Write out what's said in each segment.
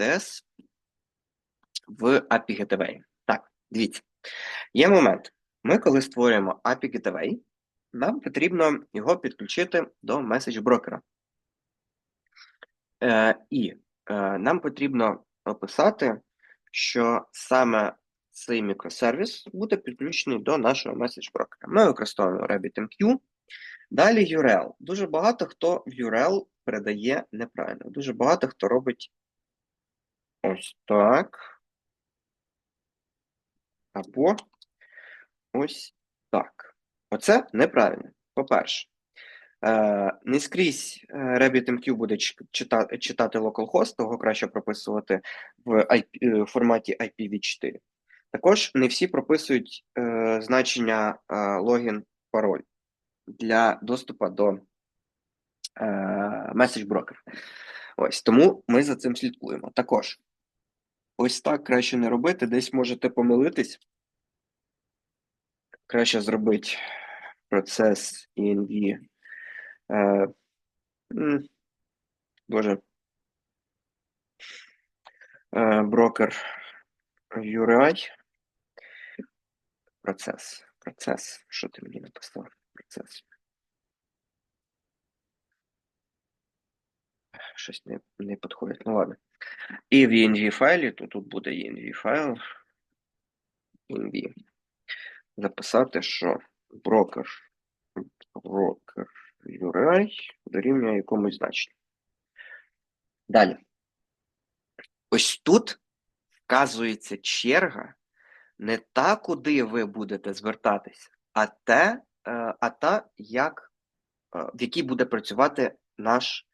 TS в API Gateway. Так, дивіться. Є момент. Ми, коли створюємо API Gateway, нам потрібно його підключити до меседж брокера. Е, І е, нам потрібно описати, що саме цей мікросервіс буде підключений до нашого меседж брокера. Ми використовуємо RabbitMQ. Далі URL. Дуже багато хто в URL передає неправильно. Дуже багато хто робить ось так. Або ось так. Оце неправильно. По-перше, е, не скрізь е, RabbitMQ буде читати, localhost, того краще прописувати в е, форматі IPv4. Також не всі прописують значення логін, пароль для доступу до е, меседж брокера. Ось тому ми за цим слідкуємо. Також ось так краще не робити, десь можете помилитись. Краще зробити процес INV. Е, Боже. Е, брокер URI. Процес. Процес. Що ти мені написав? Процес. Щось не не підходить. Ну ладно. І в env файлі, то тут буде env файл. env. Записати, що брокер брокер URI дорівнює якомусь значенню. Далі. Ось тут вказується черга не та, куди ви будете звертатися, а те, е, а та, як, е, в якій буде працювати наш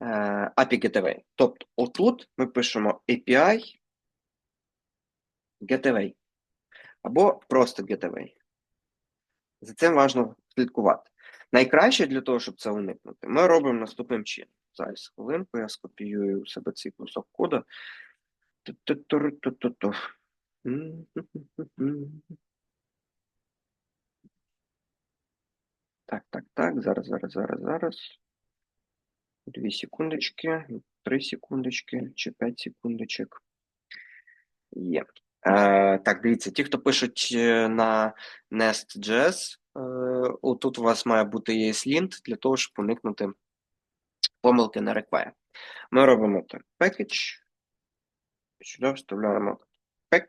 API Gateway. Тобто, отут ми пишемо API Gateway або просто Gateway. За цим важливо слідкувати. Найкраще для того, щоб це уникнути, ми робимо наступним чином. Зараз хвилинку, я скопіюю у себе цей кусок коду. Так, так, так. Зараз, зараз, зараз, зараз. Дві секундочки, три секундочки чи п'ять секундочок. Є. Е, Так, дивіться, ті, хто пишуть е, на Nest.js, е, тут у вас має бути ESLint для того, щоб уникнути помилки на require. Ми робимо так: package. Сюди вставляємо pack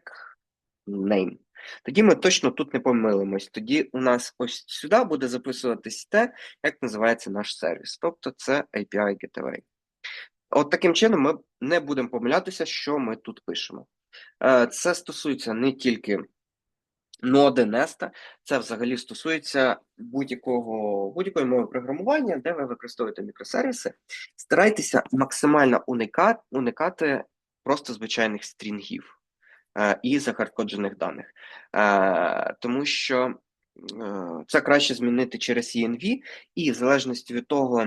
name. Тоді ми точно тут не помилимось. Тоді у нас ось сюди буде записуватись те, як називається наш сервіс. Тобто це API Gateway. От таким чином ми не будемо помилятися, що ми тут пишемо. Е, це стосується не тільки ноди Nest, це взагалі стосується будь-якого будь-якої мови програмування, де ви використовуєте мікросервіси. Старайтеся максимально уникати, уникати просто звичайних стрінгів і захардкоджених даних. Е, тому що це краще змінити через ENV, і в залежності від того,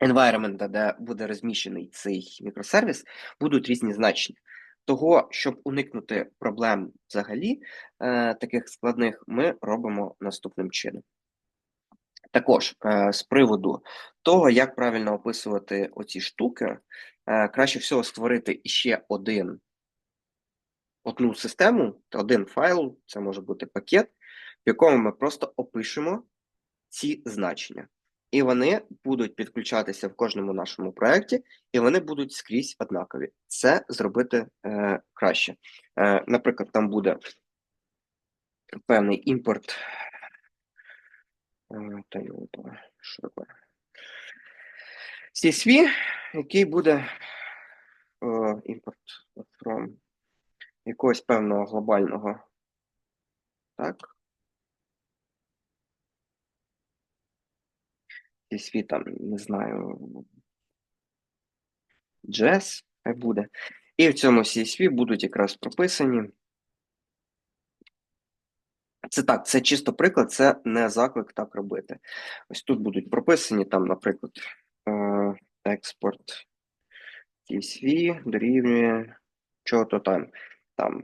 environment, де буде розміщений цей мікросервіс, будуть різні значення. Того, щоб уникнути проблем взагалі е, таких складних, ми робимо наступним чином. Також е, з приводу того, як правильно описувати оці штуки, е, краще всього створити ще один одну систему, один файл, це може бути пакет, в якому ми просто опишемо ці значення і вони будуть підключатися в кожному нашому проєкті, і вони будуть скрізь однакові. Це зробити е, краще. Е, Наприклад, там буде певний імпорт. Та що? CSV, який буде е, імпорт from якогось певного глобального. Так. свій там, не знаю, JS хай буде. І в цьому CSV будуть якраз прописані. Це так, це чисто приклад, це не заклик так робити. Ось тут будуть прописані, там, наприклад, е, експорт CSV дорівнює чого-то там, там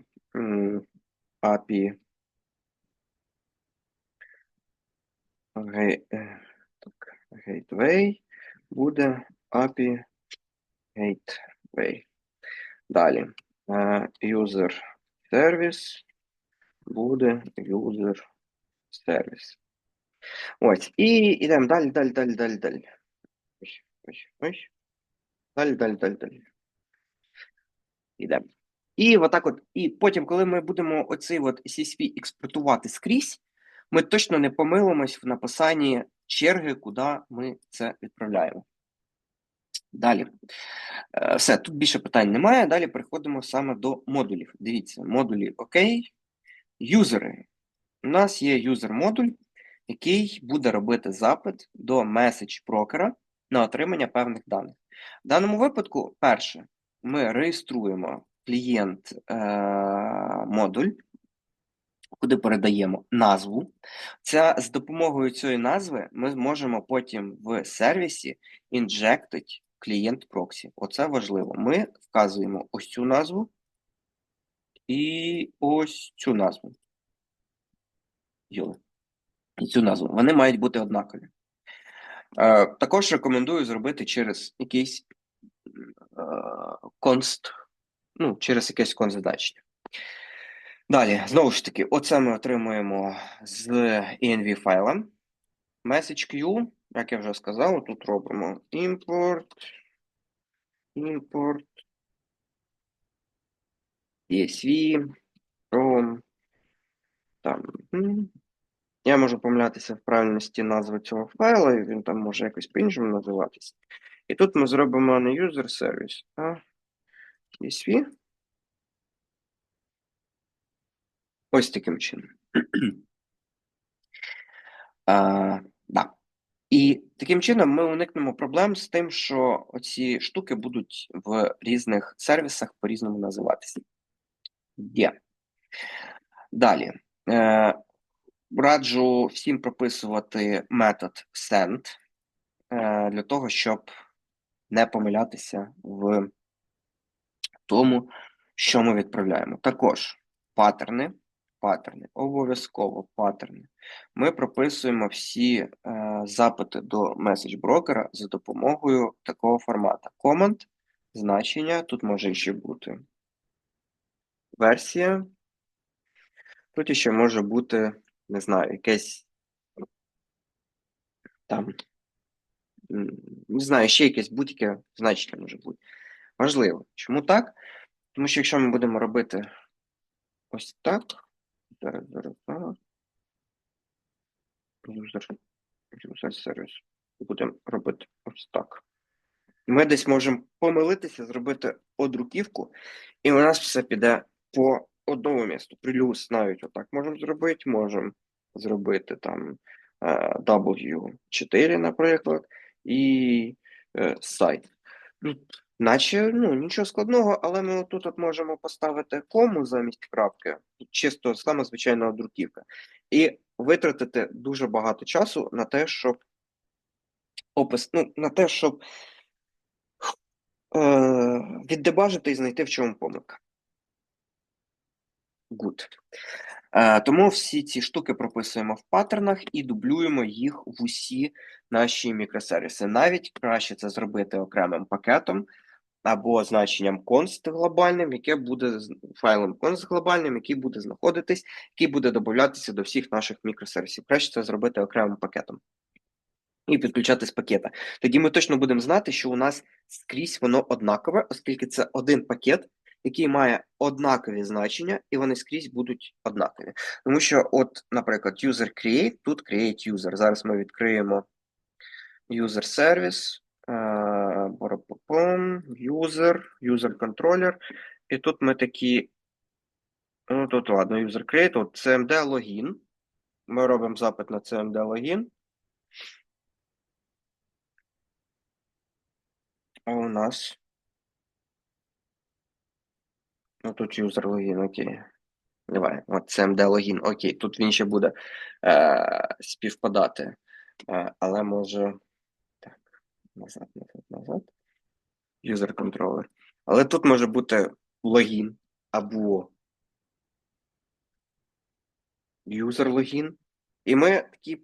API. Так gateway буде API gateway. Далі. Е, User service буде user service. Ось. І йдемо далі, далі, далі, далі, далі. Ось, ось, ось. Далі, далі, далі, далі. Йдемо. І отак от, і потім, коли ми будемо оцей от CSV експортувати скрізь, ми точно не помилимось в написанні черги, куди ми це відправляємо. Далі. Е, Все, тут більше питань немає. Далі переходимо саме до модулів. Дивіться, модулі ОК. Юзери. У нас є юзер-модуль, який буде робити запит до меседж брокера на отримання певних даних. В даному випадку, перше, ми реєструємо клієнт е, куди передаємо назву. Ця, з допомогою цієї назви ми зможемо потім в сервісі інжектити клієнт проксі. Оце важливо. Ми вказуємо ось цю назву і ось цю назву. Юли. І цю назву. Вони мають бути однакові. Е, також рекомендую зробити через якийсь е, конст, ну, через якесь конст задачення. Далі, знову ж таки, оце ми отримуємо з env файла. Message queue, як я вже сказав, тут робимо import, import, CSV, from, там. Я можу помилятися в правильності назви цього файла, і він там може якось по-іншому називатися. І тут ми зробимо не user service, а CSV. Ось таким чином. а, да. І таким чином ми уникнемо проблем з тим, що оці штуки будуть в різних сервісах по-різному називатися. Є. Далі. Е, раджу всім прописувати метод send е, для того, щоб не помилятися в тому, що ми відправляємо. Також паттерни, паттерни, обов'язково паттерни. Ми прописуємо всі е, запити до меседж брокера за допомогою такого формату. Команд, значення, тут може ще бути версія. Тут ще може бути, не знаю, якесь там, не знаю, ще якесь будь-яке значення може бути. Важливо. Чому так? Тому що якщо ми будемо робити ось так, зараз, зараз, зараз. User. Будемо робити ось так. Ми десь можемо помилитися, зробити одруківку, і у нас все піде по одному місту. Плюс навіть отак можемо зробити, можемо зробити там е, W4, наприклад, і е, сайт. Наче ну, нічого складного, але ми тут от можемо поставити кому замість крапки, чисто саме звичайна одруківка, і витратити дуже багато часу на те, щоб опис, ну, на те, щоб е, віддебажити і знайти, в чому помилка. Good. Е, тому всі ці штуки прописуємо в паттернах і дублюємо їх в усі наші мікросервіси. Навіть краще це зробити окремим пакетом або значенням const глобальним, яке буде файлом const глобальним, який буде знаходитись, який буде додатися до всіх наших мікросервісів. Краще це зробити окремим пакетом. І підключати з пакета. Тоді ми точно будемо знати, що у нас скрізь воно однакове, оскільки це один пакет, який має однакові значення, і вони скрізь будуть однакові. Тому що, от, наприклад, user create, тут create user. Зараз ми відкриємо user service, е, user, user controller, і тут ми такі. Ну, тут ладно, user create, от cmd login. Ми робимо запит на cmd login. А у нас. Ну, тут user login, окей. Давай, от CMD логін, окей. Тут він ще буде е, співпадати. Е, але може. Так, назад, назад, назад. User controller. Але тут може бути логін або user логін. І ми такі.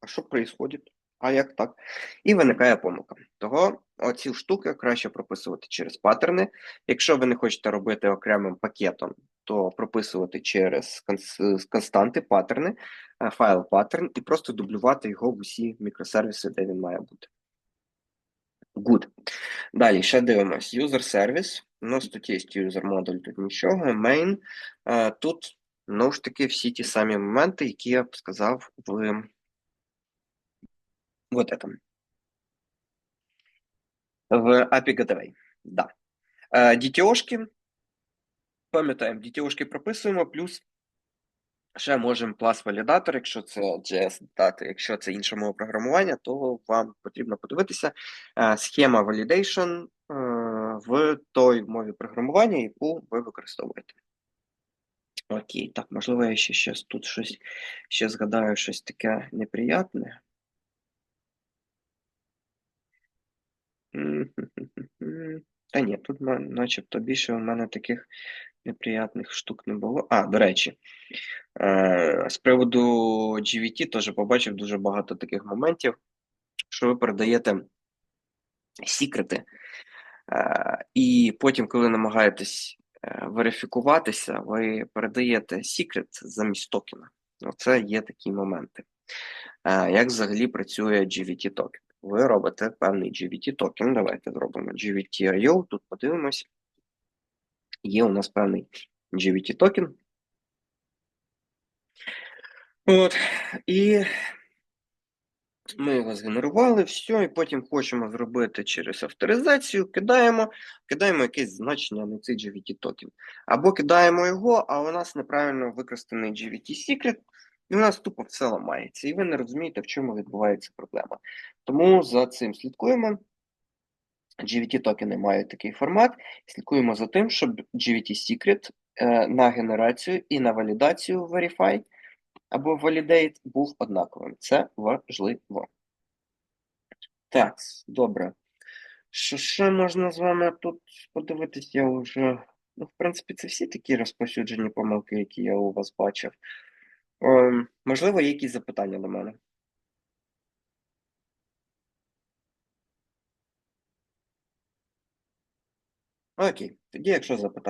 А що происходит? А як так? І виникає помилка. Того оці штуки краще прописувати через паттерни. Якщо ви не хочете робити окремим пакетом, то прописувати через конс- константи, паттерни, е, файл паттерн і просто дублювати його в усі мікросервіси, де він має бути. Good. Далі ще дивимось. User service. У нас тут є user модуль, тут нічого. Main. Е, Тут, ну ж таки, всі ті самі моменти, які я б сказав в вот этом. В API Gateway. Да. Е, DTO-шки. Пам'ятаємо, DTO-шки прописуємо, плюс ще можемо клас-валідатор, якщо це JS дати, якщо це інша мова програмування, то вам потрібно подивитися е, схема validation е, в той мові програмування, яку ви використовуєте. Окей, так, можливо, я ще щас тут щось ще згадаю щось таке неприятне. Та ні, тут начебто більше у мене таких неприятних штук не було. А, до речі, е, з приводу GVT теж побачив дуже багато таких моментів, що ви передаєте секрети, е, і потім, коли намагаєтесь е, верифікуватися, ви передаєте секрет замість токена. Оце є такі моменти. Як взагалі працює GVT токен? Ви робите певний GVT токен. Давайте зробимо GVT.io. Тут подивимось. Є у нас певний GVT токен. От. І ми його згенерували, все, і потім хочемо зробити через авторизацію, кидаємо, кидаємо якесь значення на цей GVT токен. Або кидаємо його, а у нас неправильно використаний GVT secret, і у нас тупо все ламається. І ви не розумієте, в чому відбувається проблема. Тому за цим слідкуємо. GVT токени мають такий формат. Слідкуємо за тим, щоб GVT secret е, на генерацію і на валідацію Verify або Validate був однаковим. Це важливо. Так, добре. Що ще можна з вами тут подивитись? Я вже. Ну, в принципі, це всі такі розповсюджені помилки, які я у вас бачив. Ем, можливо, є якісь запитання до мене. Окей, тоді, якщо запитання.